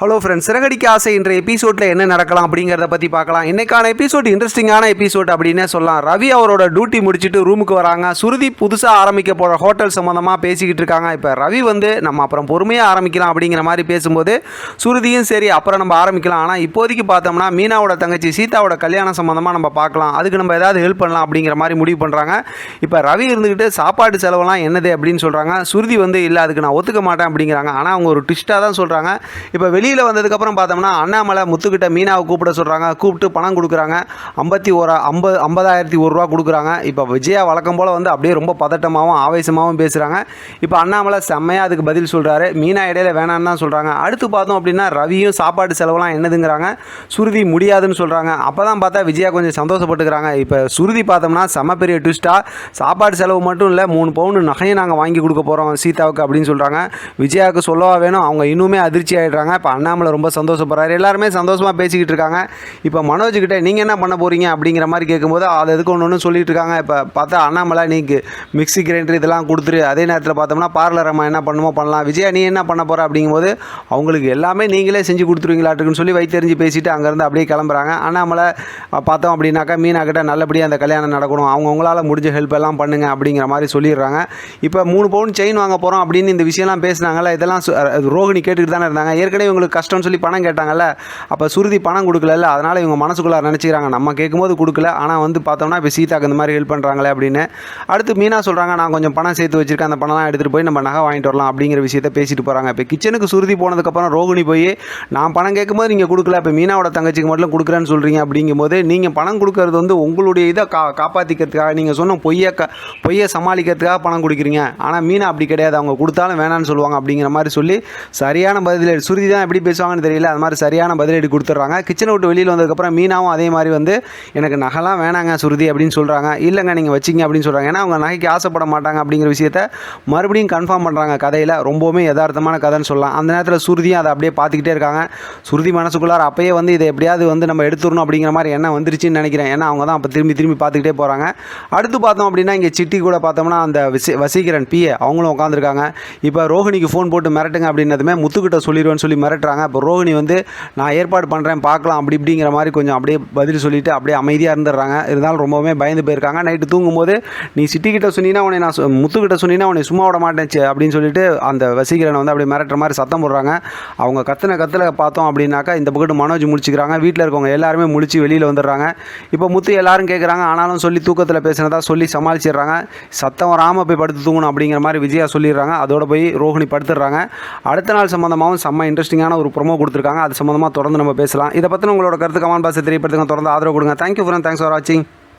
Hello friends Siragadikka ஆசை என்ற எபிசோடில் என்ன நடக்கலாம் அப்படிங்கிறத பற்றி பார்க்கலாம். இன்றைக்கான எபிசோட் இன்ட்ரெஸ்டிங்கான எபிசோட் அப்படின்னே சொல்லலாம். ரவி அவரோட டியூட்டி முடிச்சுட்டு ரூமுக்கு வராங்க. சுருதி புதுசாக ஆரம்பிக்க போகிற ஹோட்டல் சம்மந்தமாக பேசிக்கிட்டு இருக்காங்க. இப்போ ரவி வந்து நம்ம அப்புறம் பொறுமையாக ஆரம்பிக்கலாம் அப்படிங்கிற மாதிரி பேசும்போது சுருதியும் சரி அப்புறம் நம்ம ஆரம்பிக்கலாம். ஆனால் இப்போதைக்கு பார்த்தோம்னா மீனாவோட தங்கச்சி சீதாவோட கல்யாணம் சம்மந்தமாக நம்ம பார்க்கலாம். அதுக்கு நம்ம ஏதாவது ஹெல்ப் பண்ணலாம் அப்படிங்கிற மாதிரி முடிவு பண்ணுறாங்க இப்போ ரவி இருந்துக்கிட்டு சாப்பாடு செலவெல்லாம் என்னது அப்படின்னு சொல்கிறாங்க சுருதி வந்து இல்லை அதுக்கு நான் ஒத்துக்க மாட்டேன் அப்படிங்கிறாங்க. ஆனால் அவங்க ஒரு ட்விஸ்ட்டாக தான் சொல்கிறாங்க இப்போ வெளியில் வந்ததுக்கப்புறம் பார்த்தோம்னா அண்ணாமலை முத்துக்கிட்ட மீனாவை கூப்பிட சொல்கிறாங்க கூப்பிட்டு பணம் கொடுக்குறாங்க. ஐம்பத்தி ஒரு ஐம்பது ஐம்பதாயிரத்தி ஒரு ரூபா கொடுக்குறாங்க. இப்போ விஜயா வழக்கம் போல் வந்து அப்படியே ரொம்ப பதட்டமாகவும் ஆவேசமாகவும் பேசுகிறாங்க இப்போ அண்ணாமலை செம்மையாக அதுக்கு பதில் சொல்கிறாரு மீனா இடையில வேணான்னு தான் சொல்கிறாங்க அடுத்து பார்த்தோம் அப்படின்னா ரவியும் சாப்பாடு செலவெல்லாம் என்னதுங்கிறாங்க. சுருதி முடியாதுன்னு சொல்கிறாங்க அப்போ தான் பார்த்தா விஜயா கொஞ்சம் சந்தோஷப்பட்டுக்கிறாங்க. இப்போ சுருதி பார்த்தோம்னா செம்ம பெரிய ட்விஸ்ட்டாக சாப்பாடு செலவு மட்டும் இல்லை மூணு பவுன் நகையை நாங்கள் வாங்கி கொடுக்க போகிறோம் சீதாவுக்கு அப்படின்னு சொல்கிறாங்க விஜயாவுக்கு சொல்லவா வேணும் அவங்க இன்னுமே அதிர்ச்சி ஆகிடுறாங்க இப்போ அண்ணாமலை ரொம்ப சந்தோஷப்படுறாரு. எல்லாருமே சந்தோஷமாக பேசிக்கிட்டு இருக்காங்க. இப்போ மனோஜ்கிட்ட நீங்கள் என்ன பண்ண போகிறீங்க அப்படிங்கிற மாதிரி கேட்கும்போது அது எதுக்கு ஒன்று ஒன்று சொல்லிட்டு இருக்காங்க. இப்போ பார்த்தா அண்ணாமலை நீக்கு மிக்ஸி கிரைண்டர் இதெல்லாம் கொடுத்துரு. அதே நேரத்தில் பார்த்தோம்னா பார்லர் அம்மா என்ன பண்ணுமோ பண்ணலாம். விஜயா நீ என்ன பண்ண போகிற அப்படிங்கும்போது அவங்களுக்கு எல்லாமே நீங்களே செஞ்சு கொடுத்துருவீங்களாட்டுக்குன்னு சொல்லி வைத்தறிஞ்சு பேசிட்டு அங்கேருந்து அப்படியே கிளம்புறாங்க. அண்ணாமலை பார்த்தோம் அப்படின்னாக்கா மீனா கிட்ட நல்லபடியாக அந்த கல்யாணம் நடக்கணும். அவங்கவுங்களால் முடிஞ்ச ஹெல்ப் எல்லாம் பண்ணுங்க அப்படிங்கிற மாதிரி சொல்லிடுறாங்க. இப்போ மூணு பவுன் செயின் வாங்க போகிறோம் அப்படின்னு இந்த விஷயம்லாம் பேசினாங்களே இதெல்லாம் ரோஹிணி கேட்டுக்கிட்டு தானே இருந்தாங்க. ஏற்கனவே இவங்களுக்கு கஷ்டம்னு சொல்லி பணம் கேட்டாங்கல்ல அப்போ சுருதி பணம் கொடுக்கல அதனால் இவங்க மனசுக்குள்ளே நினச்சிக்கிறாங்க நம்ம கேட்கும்போது கொடுக்கல ஆனால் வந்து பார்த்தோம்னா இப்போ சீதாக்கு இந்த மாதிரி ஹெல்ப் பண்ணுறாங்களே அப்படின்னு. அடுத்து மீனா சொல்கிறாங்க நான் கொஞ்சம் பணம் சேர்த்து வச்சிருக்கேன் அந்த பணம்லாம் எடுத்துகிட்டு போய் நம்ம நகை வாங்கிட்டு வரலாம் அப்படிங்கிற விஷயத்த பேசிட்டு போகிறாங்க இப்போ கிச்சனுக்கு சுருதி போனதுக்கப்புறம் ரோகிணி போய் நான் பணம் கேட்கும்போது நீங்கள் கொடுக்கல இப்போ மீனாவோட தங்கச்சிக்கு மட்டும் கொடுக்குறேன்னு சொல்கிறீங்க அப்படிங்கும்போது நீங்கள் பணம் கொடுக்கறது வந்து உங்களுடைய இதை கா காப்பாற்றிக்கிறதுக்காக நீங்கள் சொன்ன பொய்யை க பொய்யை சமாளிக்கிறதுக்காக பணம் கொடுக்குறீங்க. ஆனால் மீனா அப்படி கிடையாது அவங்க கொடுத்தாலும் வேணான்னு சொல்லுவாங்க அப்படிங்கிற மாதிரி சொல்லி சரியான பதிலில் சுருதி தான் எப்படி பேசுவாங்கன்னு தெரியல. அது மாதிரி சரியான பதிலடி கொடுத்துட்றாங்க. கிச்சனை விட்டு வெளியில் வந்ததுக்கப்புறம் மீனாவும் அதே மாதிரி வந்து எனக்கு நகைலாம் வேணாங்க சுருதி அப்படின்னு சொல்கிறாங்க இல்லைங்க நீங்கள் வச்சிங்க அப்படின்னு சொல்கிறாங்க ஏன்னா அவங்க நகைக்கு ஆசைப்பட மாட்டாங்க அப்படிங்கிற விஷயத்த மறுபடியும் கன்ஃபார்ம் பண்ணுறாங்க கதையில். ரொம்பவுமே யதார்த்தமான கதைன்னு சொல்லலாம். அந்த நேரத்தில் சுருதியும் அதை அப்படியே பார்த்துக்கிட்டே இருக்காங்க. சுருதி மனசுக்குள்ளார அப்பயே வந்து இதை எப்படியாவது வந்து நம்ம எடுத்துடணும் அப்படிங்கிற மாதிரி என்ன வந்துருச்சுன்னு நினைக்கிறேன். ஏன்னா அவங்க தான் அப்போ திரும்பி திரும்பி பார்த்துக்கிட்டே போகிறாங்க அடுத்து பார்த்தோம் அப்படின்னா இங்கே சிட்டி கூட பார்த்தோம்னா அந்த விசி வசீகரன் பிஏ அவங்களும் உட்காந்துருக்காங்க இப்போ ரோஹிணிக்கு ஃபோன் போட்டு மிரட்டுங்க அப்படின்னதுமே முத்துக்கிட்ட சொல்லிடுவேன்னு சொல்லி மிரட்டு மிரட்டுறாங்க இப்போ ரோஹிணி வந்து நான் ஏற்பாடு பண்ணுறேன் பார்க்கலாம். அப்படி இப்படிங்கிற மாதிரி கொஞ்சம் அப்படியே பதில் சொல்லிட்டு அப்படியே அமைதியாக இருந்துடுறாங்க. இருந்தாலும் ரொம்பவுமே பயந்து போயிருக்காங்க. நைட்டு தூங்கும்போது நீ சிட்டிக்கிட்ட சொன்னீங்கன்னா உன்னை நான் சொ- முத்துக்கிட்ட சொன்னீங்கன்னா உன்னை சும்மா விட மாட்டேன் அப்படின்னு சொல்லிட்டு அந்த வசீகரனை வந்து அப்படியே மிரட்டுற மாதிரி சத்தம் போடுறாங்க. அவங்க கத்துன கத்தில் பார்த்தோம் அப்படின்னாக்கா இந்த பக்கத்து மனோஜ் முடிச்சுக்கிறாங்க. வீட்டில் இருக்கவங்க எல்லாருமே முழிச்சு வெளியில் வந்துடுறாங்க. இப்போ முத்து எல்லாரும் கேட்குறாங்க ஆனாலும் சொல்லி தூக்கத்தில் பேசினதாக சொல்லி சமாளிச்சிடுறாங்க. சத்தம் வராமல் போய் படுத்து தூங்கணும் அப்படிங்கிற மாதிரி விஜயா சொல்லிடுறாங்க. அதோட போய் ரோஹிணி படுத்துடுறாங்க. அடுத்த நாள் சம்மந்தமாகவும் செம்ம இன்ட்ரெஸ்டிங்கான ஒரு ப்ரொமோ கொடுத்துருக்காங்க. அது சம்மந்தமாக தொடர்ந்து நம்ம பேசலாம். இதை பற்றின உங்களோட கருத்து கமெண்ட் பாக்ஸ் தெரியப்படுத்துங்க. தொடர்ந்து ஆதரவு கொடுங்க. தேங்க்யூ ஃப்ரெண்ட் தேங்க்ஸ் ஃபார் வாட்சிங்